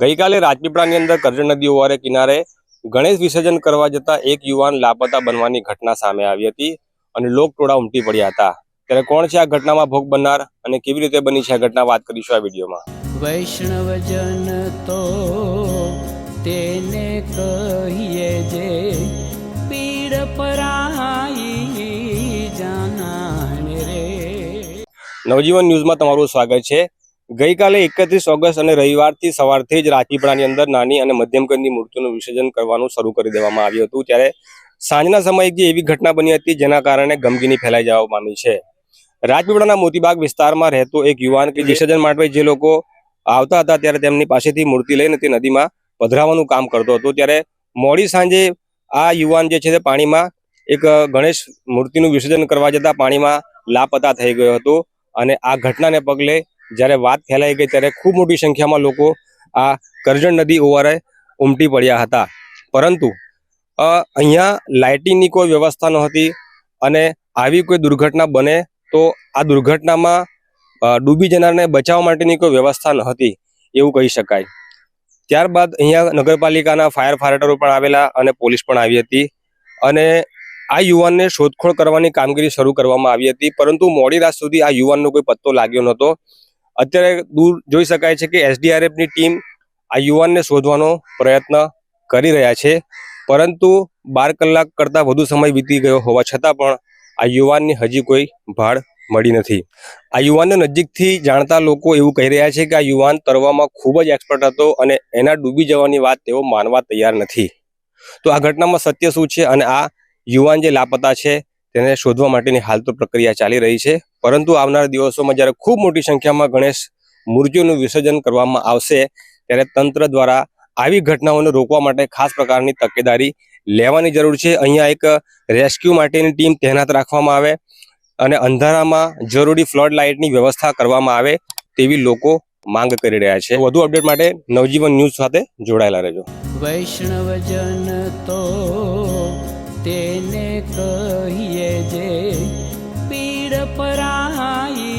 ગઈકાલે રાજપીપળાની અંદર કરજણ નદી ઓવારે કિનારે ગણેશ વિસર્જન કરવા જતા એક યુવાન લાપતા બનવાની ઘટના સામે આવી હતી અને લોકટોળા ઉમટી પડ્યા હતા. ત્યારે કોણ છે આ ઘટનામાં ભોગ બનનાર અને કેવી રીતે બની છે આ ઘટના વાત કરીશું આ વિડીયોમાં. વૈષ્ણવજન તો તેને કહીએ જે પીડ પરાઈ જાના રે. નવજીવન ન્યૂઝમાં તમારું સ્વાગત છે. ગઈકાલે એકત્રીસ ઓગસ્ટ અને રવિવારથી સવારથી જ રાજપીપળાની અંદર નાની અને મધ્યમ કદની મૂર્તિઓનું વિસર્જન કરવાનું શરૂ કરી દેવામાં આવ્યું હતું. ત્યારે સાંજના સમયે જે એવી ઘટના બની હતી જેના કારણે ગમગીની ફેલાઈ જવા પામી છે. રાજપીપળાના મોતીબાગ વિસ્તારમાં રહેતો એક યુવાન કે વિસર્જન માટે જે લોકો આવતા હતા ત્યારે તેમની પાસેથી મૂર્તિ લઈને તે નદીમાં પધરાવવાનું કામ કરતો હતો. ત્યારે મોડી સાંજે આ યુવાન જે છે તે પાણીમાં એક ગણેશ મૂર્તિનું વિસર્જન કરવા જતા પાણીમાં લાપતા થઈ ગયો હતો અને આ ઘટનાને પગલે જ્યારે વાત ફેલાઈ ગઈ ત્યારે ખૂબ મોટી સંખ્યામાં લોકો આ કરજણ નદી ઓવારે ઉમટી પડ્યા હતા. પરંતુ અહીંયા લાઇટિંગની કોઈ વ્યવસ્થા નહોતી અને આવી કોઈ દુર્ઘટના બને તો આ દુર્ઘટનામાં ડૂબી જનારને બચાવવા માટેની કોઈ વ્યવસ્થા નહોતી એવું કહી શકાય. ત્યારબાદ અહીંયા નગરપાલિકાના ફાયર ફાઇટરો પણ આવેલા અને પોલીસ પણ આવી હતી અને આ યુવાનને શોધખોળ કરવાની કામગીરી શરૂ કરવામાં આવી હતી, પરંતુ મોડી રાત સુધી આ યુવાનનો કોઈ પત્તો લાગ્યો નહોતો. અત્યારે દૂર જોઈ શકાય છે કે એસડીઆરએફની ટીમ આ યુવાનને શોધવાનો પ્રયત્ન કરી રહ્યા છે. પરંતુ બાર કલાક કરતાં વધુ સમય વીતી ગયો હોવા છતાં પણ આ યુવાનની હજી કોઈ ભાળ મળી નથી. આ યુવાનને નજીકથી જાણતા લોકો એવું કહી રહ્યા છે કે આ યુવાન તરવામાં ખૂબ જ એક્સપર્ટ હતો અને એના ડૂબી જવાની વાત તેઓ માનવા તૈયાર નથી. તો આ ઘટનામાં સત્ય શું છે અને આ યુવાન જે લાપતા છે તેને શોધવા માટેની હાલ તો પ્રક્રિયા ચાલી રહી છે. પરંતુ આવનારા દિવસોમાં જ્યારે ખૂબ મોટી સંખ્યામાં ગણેશ મૂર્તિઓનું વિસર્જન કરવામાં આવશે, ત્યારે તંત્ર દ્વારા આવી ઘટનાઓને રોકવા માટે ખાસ પ્રકારની તકેદારી લેવાની જરૂર છે. અહીંયા એક રેસ્ક્યુ માટેની ટીમ તૈનાત રાખવામાં આવે અને અંધારામાં જરૂરી ફ્લડ લાઇટની વ્યવસ્થા કરવામાં આવે તેવી લોકો માંગ કરી રહ્યા છે. વધુ અપડેટ માટે નવજીવન ન્યૂઝ સાથે જોડાયેલા રહેજો. વૈષ્ણવજન તો તેને કહીએ જે પીડ પરાઈ